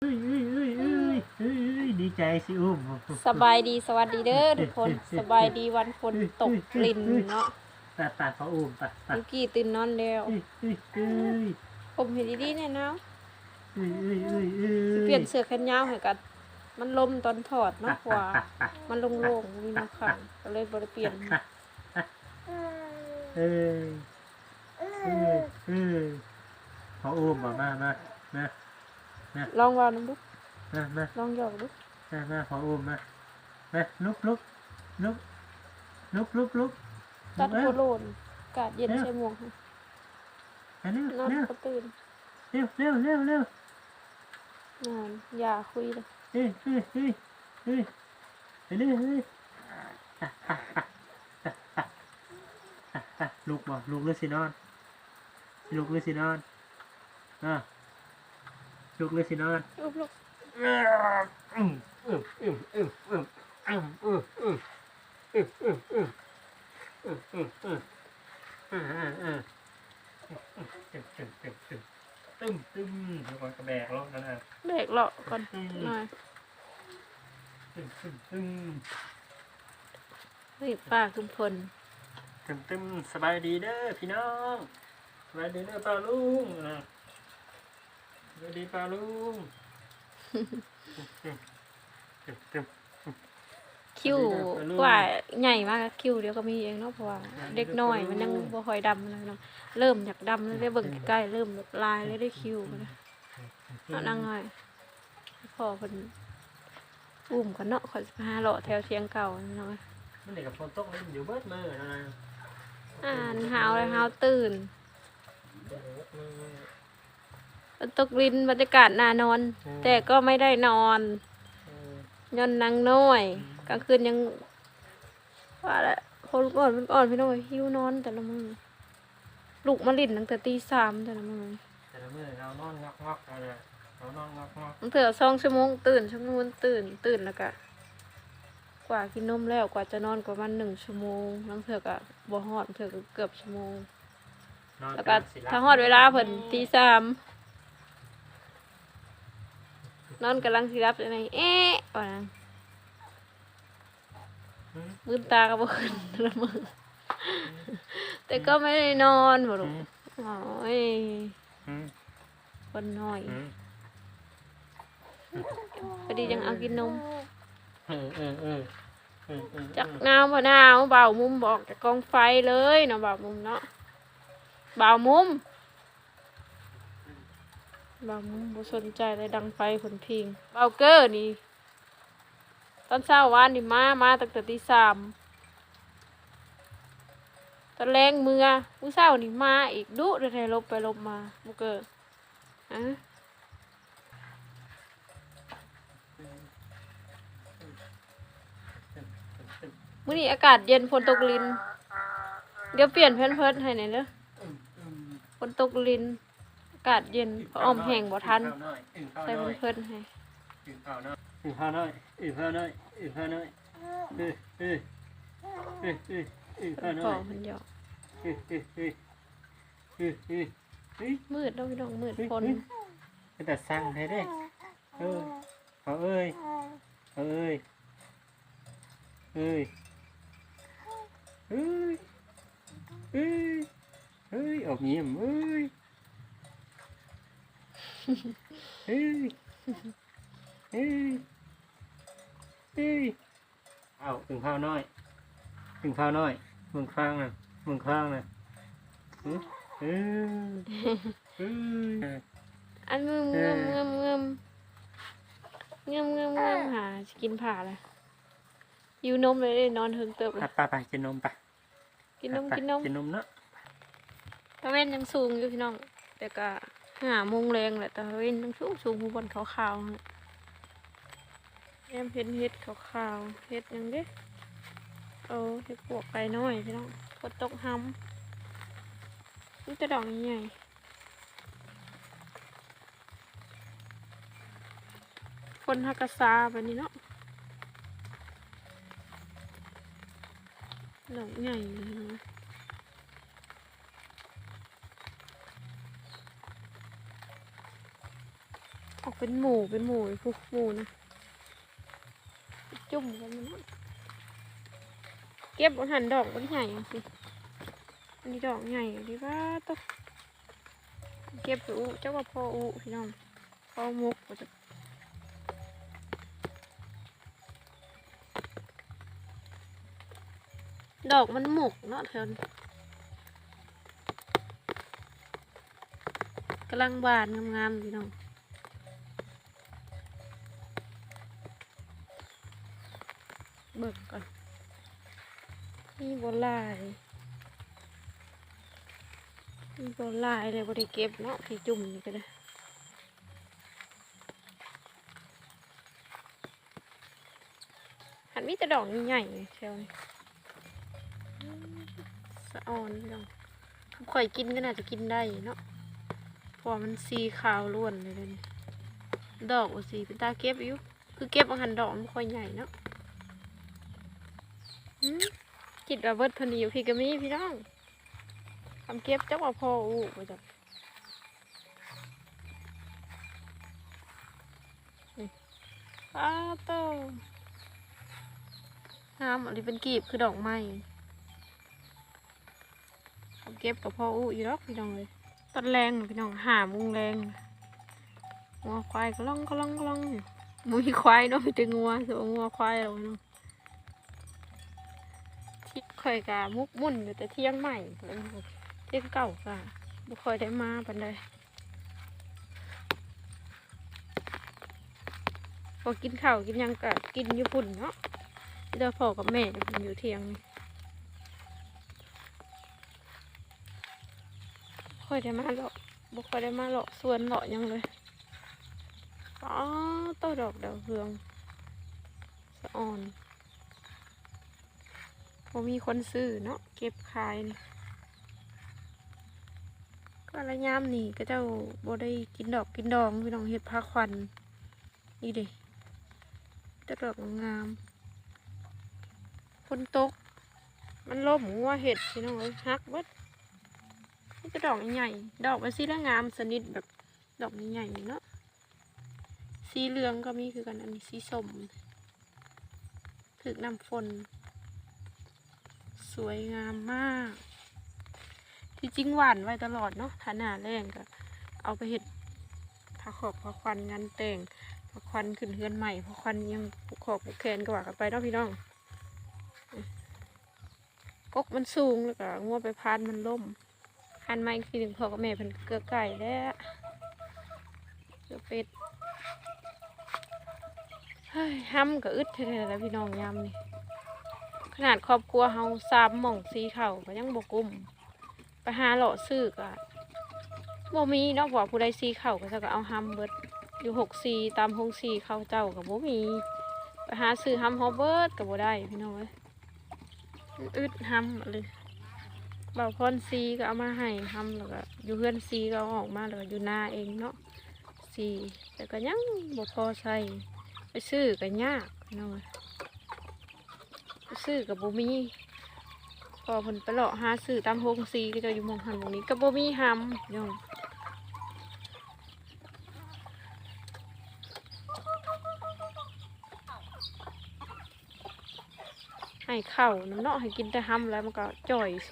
เอ้ยเอ้ยเอ้ยเอ้ยเอ้ยเอ้ยดีใจสิอุ้มสบายดีสวัสดีเด้อทุกคน สบายดีวันฝนตกกลิ่นเนาะตัดตัดเขาอุ้มตัดตัดเมื่อกี้ตื่นนอนแล้ว เอ้ยเอ้ยเอ้ยผมเห็นดีๆเนี่ยนะเอ้ยเอ้ยเอ้ยเอ้ยสิเปลี่ยนเสื้อแขนยาวให้กัน มันลมตอนถอดเนาะกว่า มันโล่งๆมีน้ำขังก็เลยบ่ได้เปลี่ยนเอ้ยเอ้ยเอ้ยเขาอุ้มมามามามา ลองว่าน้ำดุมามาลองหยอกดุมามาขออุ้มมามาลุกลุกลุกลุกลุกลุกตัดเร็โควโลนอากาศเย็นใช่หมวกให้เร็วนอนเร็วก็ตื่นเร็วเร็วเร็วเร็วนอนอย่าคุยเลยเฮ้ยเฮ้ยเฮ้ยเฮ้ยไปเรื่อยเฮ้ยลุกบ่ลุกหรือสินอนลุกหรือสินอนอะ ลุกหรือสินอนลูกลูกอืมอืมอืมอืมอืมอืมอืมอืมอืมอืมอืมอืมอืมอืมอืมอืมอืมอืมตึมตึมตึมตึมตึมตึมแล้วก็กระแบกแล้วนั่นน่ะเบรกเลาะก่อนหน่อยตึมตึมตึมเฮ้ยป้าคุณพลตึมตึมสบายดีเด้อพี่น้องสบายดีเด้อป้าลุงนะ สบายดีป้าลุงตึมตึมตึมคิวกว่าใหญ่มากอะคิวเดียวก็มีเองเนาะเพราะว่าเด็กน้อยมันยังบ่ค่อยดำเลยเนาะเริ่มอยากดำแล้วได้เบิ่งใกล้ๆเริ่มแบบลายแล้วได้คิวกันนะเอานั่งหน่อยพอเพิ่นอุ้มกันเนาะขอยสิพาเลาะแถวเชียงเก่าเนาะมันเด็กกับฝนตกเล่นอยู่เบิดมือนะนะอ่านหาวเลยหาวตื่นฝน ตกรินบรรยากาศน่านอนแต่ก็ไม่ได้นอนยอนนางน้อยกลางคืนยังว่าละคนอ่อนมันอ่อนพี่น้อยหิวนอนแต่ละมือลูกมาลิ่นตั้งแต่ตีสามแต่ละมือแต่ละมือเรานอนงอกงอกๆอะไรเรานอนงอกงอกบางเถื่อสองชั่วโมงตื่นชั่วโมงตื่นตื่นแล้วก็กว่ากินนมแล้วกว่าจะนอนประมาณหนึ่งชั่วโมงบางเถื่อก็บ่ฮอดบางเถื่อก็เกือบชั่วโมงนอนแล้วก็สิรับถ้าฮอดเวลาเพิ่นตีสาม นอนกำลังสิรับจังไดเอ๊ะว่านั้นอืมลืมตาก็บ่ขึ้นแต่ละมือแต่ก็ไม่ได้นอนบ่ลูกโอ้ยอืมคนน้อยอืมพอดียังเอากินนมเออเออเออเออเออจักหนาวบ่หนาวเบามุมบอกจากกองไฟเลยเนาะเบามุมเนาะเบามุมเบามุมบ่สนใจเลยดังไฟผลพิงเบาเกอร์นี่ ตอนเช้าวานนี่มา มาตั้งแต่ตีสามตอนแรงมือผู้เช้านี่มาอีกดุเดี๋ยวลบไปลบมาเบาเกอร์อะมื้อนี้อากาศเย็นฝนตกลิน เดี๋ยวเปลี่ยนแพนเพิร์ดให้หน่อยเด้ออืมอืมฝนตกลินากาศเย็นเพราะอ้อมแห้งบ่ทันใส่อนเพิร์ดให้อิ่มข้าวน้อยอิ่มข้าวน้อยอิ่มข้าวน้อยอิ่มข้าวน้อยเฮ้ยเฮ้ยเฮ้ยเฮ้ยอิ่มข้าวน้อยมันหยอกเฮ้ยเฮ้ยเฮ้ยเฮ้ยเฮ้ยมืดแล้วพี่น้องมืดฝนแต่สั่งให้ได้เออเขาเอ้ยเขาเอ้ยเอ้ยเอ้ยเอ้ยเอ้ยออกเยี่ยมเอ้ย เอ้ยเอ้ยเอ้ยเอาถึงข้าวน้อยถึงข้าวน้อยมึงฟังนะมึงฟังนะเอ้ยเอ้ยเอ้ยอันงึมงึมงึมงึมงึมงึมงึมหาสิกินผ่าเลยหิวนมเลยได้นอนถึงเติบเลยไปไปไปกินนมไปกินนมไปกินนมกินนมเนาะตะเว้นยังสูงอยู่พี่น้องแต่ก็ หาโมงแรงแหละแต่เว้นยังสูงสูงผู้บนขาวๆน่ะแอมเห็นเห็ดขาวๆเห็ดยังเด้เออเห็ดปวกไก่น้อยพี่น้องกดตกห้ำนี่จะดอกใหญ่คนฮักกะซาแบบนี้เนาะดอกใหญ่เลยนะ เป็นหมูเป็นหมูพวกหมูนะจุ่มกันมันะเก็บหันดอกมันใหญ่ะสิอันนี้ดอกใหญ่ดีว่าต้องเก็บอุเจ้าว่าพ่ออุพี่น้องพ่อมุกบ่จะดอกมันหมกเนาะแถวนี้กำลังบานงามๆพี่น้อง เบิกก่อนนี่บลายมันก็ลายเลยบริเก็บเนาะที่จุ่มนี่ก็ได้หันมีแต่ดอกใหญ่ๆแถวนี้อืมสะออนพี่น้องข่อยกินก็น่าจะกินได้เนาะพอมันสีขาวล้วนเลยเลยวนี่ดอกสีเป็นตาเก็บอยู่คือเก็บอาหันดอกมันค่อยใหญ่เนาะอืม คิดว่าเบิดพนอยู่พี่ก็มีพี่น้องทำเก็บจักว่าพออู้ไปจับนี่ป้าโตงามอันนี้เป็นกีบคือดอกไม้ทำเก็บกับพ่ออู้อยู่ดอกพี่น้องเลยตอนแรงพี่น้องหามุงแรงงัวควายก็ล่องก็ล่องก็ล่องอยู่มุ้ยควายเนาะมีแต่งัวส่วงัวควายเราเนาะ เคยกามุกมุ่นอยู่แต่เที่ยงใหม่เล่นเก่าค่ะบุคอยได้มาปันใดพอกินข้าวกินยังกะกินอยู่ปุ่นเนาะเดี๋ยวพ่อกับแม่จะอยู่เที่ยงค่อยได้มาหรอกบุคอยได้มาหรอกส่วนหรอกยังเลยอ๋อต้นดอกดาวเรืองสะอ่อน พอมีคนซื้อเนาะเก็บขายนี่ก็ระยามนี่ก็เจ้าบ่ได้กินดอกกินดองพี่น้องเฮ็ดผ้าควันนี่เดิแต่ดอกงามฝนตก มันล่มงัวเห็ดพี่น้องเอ้ยฮักเบิดนี่ก็ดอกใหญ่ดอกมันสีละงามสนิทแบบดอกใหญ่เนาะสีเหลืองก็มีคือกันอันนี้สีส้มถึกน้ำฝน สวยงามมาก ที่จริงหวานไว้ตลอดเนาะถานาแรงก็เอาไปเห็ดผ้าขอบผ้าควันงานแต่งผ้าควันขึ้นเฮือนใหม่ผ้าควันยังผูกขอบผูกแขนก็ว่ากันไปเนาะพี่น้องกกมันสูงแล้วก็งัวไปพานมันล่มพานไม้ทีหนึ่งพอกับแม่เพิ่นเกลือไก่แล้วเกลือเป็ดเฮ้ยห้ำก็อึดแท้ๆแล้วพี่น้องยำนี่ ขนาดครอบครัวเฮาสามหม่องสีเข่าก็ยังบกุมไปหาหล่อซื้อก็บ่มีนาะบอกผู้ใดซีเข่าก็จะก็เอาฮัมเบิดอยู่หกซีตามหงซีเข้าเจ้ากับบ่มีไปหาซื้อฮัมฮอบเบิร์ดกับบ่ได้พี่น้องเอ้ยมันอึดฮัมเลยเบาพรซีก็เอามาให้ฮัมแล้วก็อยู่เพื่อนซีก็เอาออกมาแล้วก็อยู่หน้าเองเนาะซีแต่ก็ยังบ่พอใช้ไปซื้อก็ยากพี่น้องเอ้ย ซื้อกับบมีพอเพิ่นไปเลาะหาซื้อตามโฮงซีก็จะอยู่หมองหันหมองนี้ก็บ่มีหำยองให้เข้าน้ำเนาะให้กินแต่หำแล้วมันก็จ่อยโซ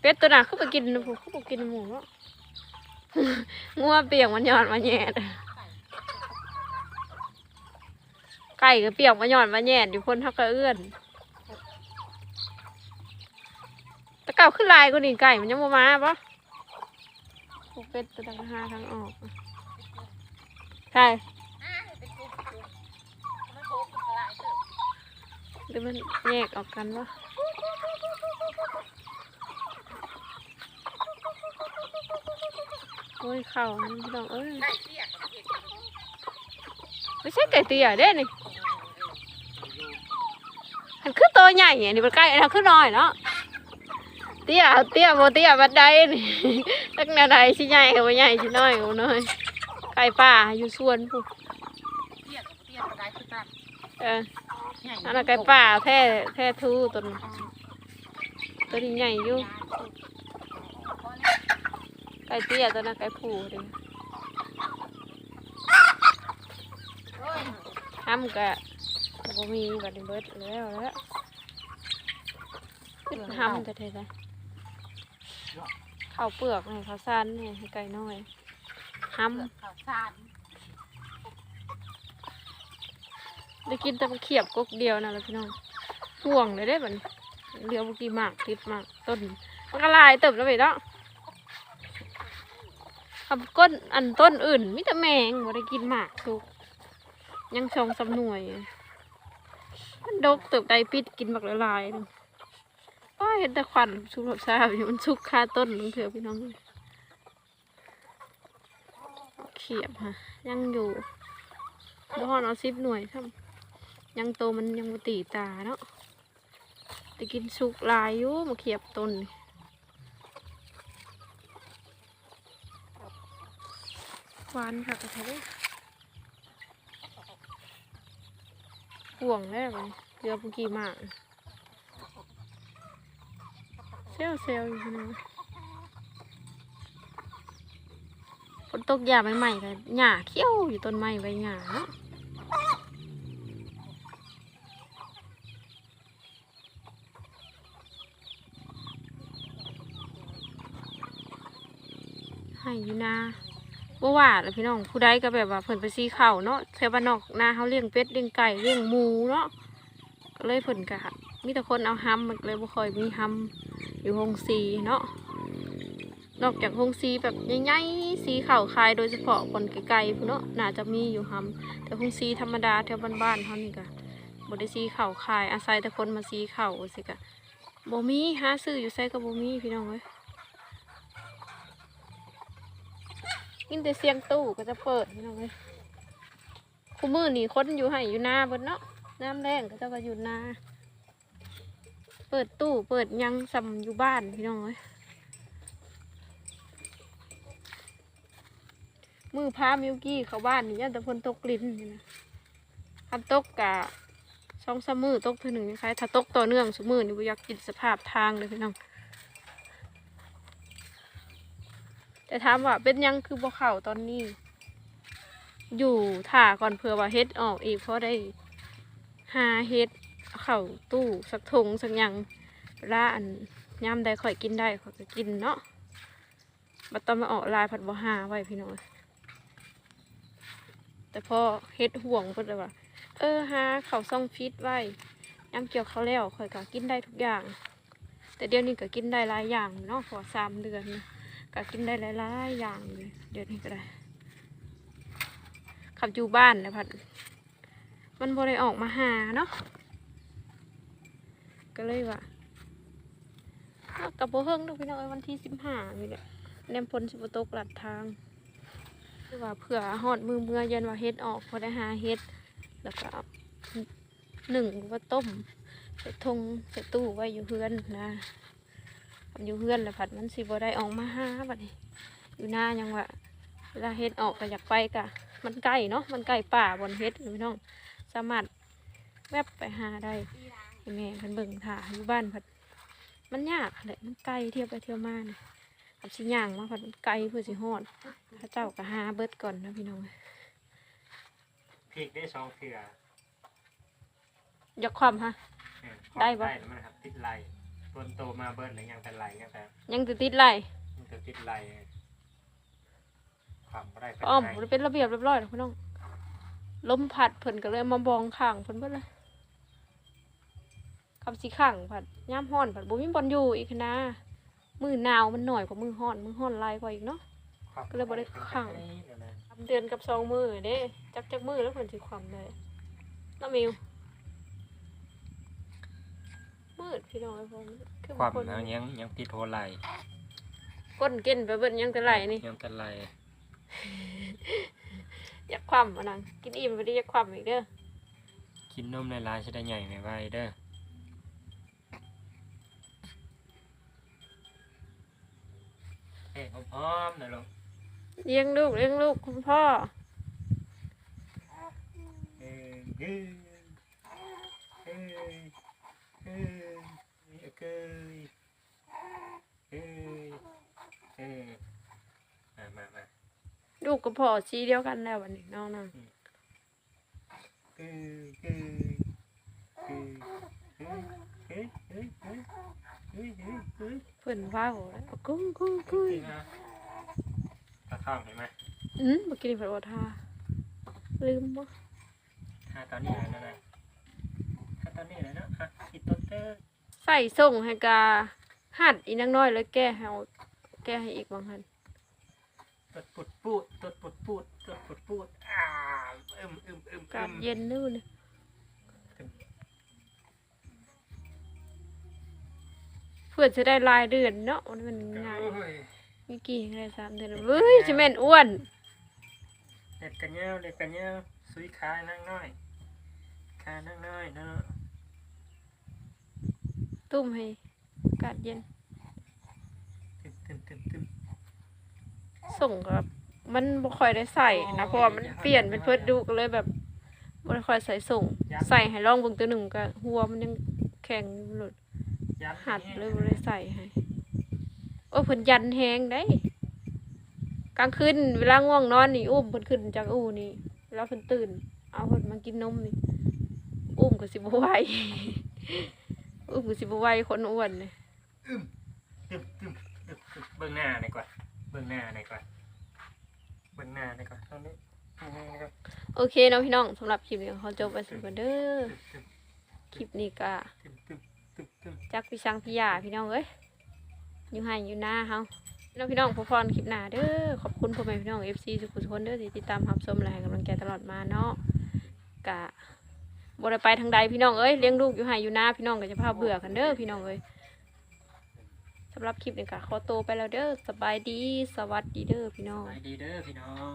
เป็ดตัวน่ะคือไปกินนะพวกคือไปกินหมูเนาะงัวเปียกมันหยอดมาแย่ด ไก่ก็เปียกมาหยอดมาแยดอยู่คนทักกระเอื้อนตะเก่าขึ้นลายก็นี่ไก่มันยังบ่มาปะพวกเป็ดตัวต่างหาทางออกใช่หรือมันแยกออกกันวะโอ้ยเข่ามันพี่น้องเอ้ยไม่ใช่ไก่เตี้ยเด้นี่ มันคือตัวใหญ่ไงนี่มันไก่อันนั้นคือน้อยเนาะเตี้ยเตี้ยโมเตี้ยบัดใดนี่ตักแนวใดสิใหญ่กับบ่ใหญ่สิน้อยกับบ่น้อยไก่ป่าอยู่สวนพุเตี้ยกับเตี้ยกระไดคือกันเออใหญ่อันนั้นไก่ป่าแท้แท้ทูตัวนั้นตัวนี้ใหญ่อยู่ไก่เตี้ยตัวนั้นไก่ผูเด้โอ้ยห้ำกะ บ่มีบัดนี้เบิดแล้วแล้วขึ้นห้ำจะเท่ไดข้าวเปลือกให้ข้าวสารให้ให้ไก่น้อยห้เปลือกข้าวสารำได้กินแต่มาเขียบกกเดียวนะแล้วพี่น้องห่วงเลยได้บัดนี้เหลือบ่กี่หมากติดหมากต้นมันก็หลายเติบแล้วไปเนาะคำก้นอันต้นอื่นมิแต่แมงบ่ได้กินหมากสุกยังชงสำหน่วย มันดกเติบใดปิดกินบักละลายหนึงป้าเห็นแต่ควันชุบแบบซาบอยู่มันชุกคาต้นนึงเถอพี่น้องเขียบฮะยังอยู่บ่ฮอนเอาซิบหน่วยซ้ำยังโตมันยังบ่ตีตาเนาะแต่กินสุกลายอยู่มาเขียบต้นหวานค่ะกระเทย ห่วงแล้วมันเรือปุกี้มากเซลเซลอยู่นะฝนตกหญ้าใหม่ๆกันหญ้าเขี้ยวอยู่ต้นไม้ใบหญ้าเนาะให้อยู่นา บ่ว่าแล้วพี่น้องผู้ใดก็แบบว่าเพิ่นไปซีข้าวเนาะแถวบ้านนอกนาเขาเลี้ยงเป็ดเลี้ยงไก่เลี้ยงหมูเนาะก็เลยเพิ่นก็มีแต่คนเอาห้ำมันเลยบ่ค่อยมีห้ำอยู่โรงสีเนาะนอกจากโรงสีแบบใหญ่ๆสีขาวคายโดยเฉพาะคนไกลๆพุ่นเนาะน่าจะมีอยู่ห้ำแต่โรงสีธรรมดาแถวบ้านๆเฮานี่ก็บ่ได้สีขาวคายอาศัยแต่คนมาสีข่าวสิก็บ่มีหาซื้ออยู่ไสก็บ่มีพี่น้องเอ้ย กินแต่เสียงตู้ก็จะเปิดพี่น้องเลยคู่มือนี่คนอยู่ให้อยู่นาเบิดเนาะน้ำแรงก็จะก็อยู่นาเปิดตู้เปิดยังซำอยู่บ้านพี่น้องเลยมือพามิวกี้เข้าบ้านนี่ยันแต่ฝนตกลิ้นนี่นะคันตกกะสองสามมือตกเท่าหนึ่งคล้ายถ้าตกต่อเนื่องสมือนี่บ่อยากกินสภาพทางเลยพี่น้อง แต่ถามว่าเป็นยังคือบ่เข่าตอนนี้ อยู่ถ่าก่อนเผื่อว่าเฮ็ดออกอีกเพราะได้หาเฮ็ดเข่าตู้สักถุงสักยังเวลานย่ำได้ข่อยกินได้ข่อยก็กินเนาะบัดตอนมาออกลายผัดบ่หาไว้พี่น้อยแต่พอเฮ็ดห่วงเพิ่นเลยว่าเออหาเข่าซ่องฟิตไว้ย่ำเกี่ยวเขาแล้วข่อยก็กินได้ทุกอย่าง แต่เดี๋ยวนี้ก็กินได้หลายอย่างเนาะพอสามเดือนนะ ก็กินได้หลายๆอย่างเลยเดี๋ยวนี้ก็ได้ขับอยู่บ้านนะพัดมันบ่ได้ออกมาหาเนาะก็เลยว่ากับโบเฮิงเนาะพี่น้องวันที่สิบห้านี่แหละแนมพลสิบโตกลัดทางคือว่าเผื่อหอดมือเมื่อเย็นว่าเฮ็ดออกพอได้หาเฮ็ด แล้วก็หนึ่งว่าต้มใส่ทงใส่ตู้ไว้อยู่เพื่อนนะ อยู่เพื่อนแล้วผัดมันสิบ่ได้ออกมาหาบัดนี้อยู่หน้ายังว่าเวลาเฮ็ดออกก็อยากไปกะ มันใกล้เนาะมันใกล้ป่าบนเฮ็ดพี่น้อง สามารถแวบไปหาได้ให้แม่เพิ่นเบิ่งถ่าอยู่บ้านผัดมันยากแหละมันไกลเที่ยวไปเที่ยวมาเนี่ยกับสิย่างมาผัดมันไกลเพื่อสิฮอดพระเจ้าก็หาเบิดก่อนนะพี่น้องพริกได้สองเถื่ออยากความฮะเออได้ปะได้แล้วมันครับติดไหล ต้นโตมาเบิ้ลหรือยังเป็นไหลยังแต่ยังติดติดๆไหลมันจะติดไหลความบ่ได้เป็นอ้อมไงบ่ได้เป็นระเบียบเรียบร้อยแล้วพี่น้องลมพัดเพิ่นก็เลยเอามาบองข้างเพิ่นเบิดเลยคำสีข้างผัดย่ามฮ้อนผัดบ่มีบอลอยู่อีกนะมือหนาวมันหน่อยกว่ามือฮ้อนมือฮ้อนหลายกว่าอีกเนาะ ความก็เลยบ่ได้ขัง เดี๋ยวนะทำเดือนกับสองมือเด้จักจักมือแล้วเพิ่นสิความเลยน้ามิวมื ดพี่น้องไอ้พวกนี้คือความคนแล้วยังยังติดโทรไหลก้นเกินไปเบิดยังแต่ไหลนี่ยังเป็นไหลอยากความอะนังกินอิ่มไปได้อยากความอีกเด้อกินนมในร้านจะได้ใหญ่ไหมไว้เด้อเฮ้ยพร้อมๆหน่อยลูกเลี้ยงลูกเลี้ยงลูกคุณพ่อเอ้ยเอ้ เกยเอ้ยเออมามามาลูกกับพ่อสีเดียวกันแล้ววันนี้น้องนะเกยเกยเกยเอ้ยเอ้ยเอ้ยเอ้ยเอ้ยเอ้ยเอ้ยเพิ่นว้เวแล้วเอากุ้เกุ้งกุ้งเห็นนะเาข้างเห็นเหมอืมเมื่อกี้นี่เพิ่นว่เทาลืมบ่ทาตอเนี้แล้วนะทาเอนนี้เล้วนะอะอีกต้นเตอร์ ใส่ส่งให้กาหัดอีนักน้อยเลยแก้ให้เอาแก้ให้อีกบางหันตดปุดปูดตดปุดปูดตดปุดปูดอ่าอึมอึมอึมกาอึดมเย็นนู่นนี่เพื่อจะได้รายเดือนเนาะมันมันง่ายโอ้ยมีกี่ได้สามเดือนเฮ้ยจะแม่นอ้วนเด็ดกันเงี้ยวเด็ดกันเงี้ยวซุยขานั่งน้อยขานั่งน้อยเนาะ ตุ้มให้อากาดเย็น ตึมตึมตึมตึมส่งกับ มันบ่ค่อยได้ใส่นะเพราะว่ามันเปลี่ยนเป็นเพิดดูก็เลยแบบบ่ได้ค่อยใส่ส่ง ใส่ให้ลองเบิ่งตัวหนึ่งก็หัวมันยังแข็งหลุดยันหัดเลยบ่ได้ใส่ให้โอ้เพิ่นยันแฮงได้ กลางคืนเวลาง่วงนอนนี่อุ้มเพิ่นขึ้นจากอูนี่แล้วเพิ่นตื่น เอาเพิ่นมากินนมนี่อุ้มก็สิบ่ไหว อุ้มก็สิบ่ไหวคนอ้วนนี่ตึมตึมตึมตึมตึมเบื้องหน้าหน่อยก่อนเบื้องหน้าหน่อยก่อนเบื้องหน้าหน่อยก่อนตรงนี้เบื้องหน้าหน่อยก่อนโอเคเนาะพี่น้องสำหรับคลิปนี้ขอจบไปสิก่อนเด้อตึมคลิปนี้ก็ตึมตึมตึมตึมจักพี่ช้างพี่ยาพี่น้องเอ้ยอยู่ให้อยู่หน้าเฮาพี่น้องพี่น้องพอพรคลิปหน้าเด้อขอบคุณพ่อแม่พี่น้อง FC ทุกคนเด้อที่ติดตามรับชมและให้กำลังใจตลอดมาเนาะกะ บ่ได้ไปทางใดพี่น้องเอ้ยเลี้ยงลูกอยู่ไห้อยู่หน้าพี่น้องก็จะพาเบื่อกันเด้อพี่น้องเอ้ยสำหรับคลิปนี้ก็ขอตัวไปแล้วเด้อสบายดีสวัสดีเด้อพี่น้อง ไปดีเด้อพี่น้อง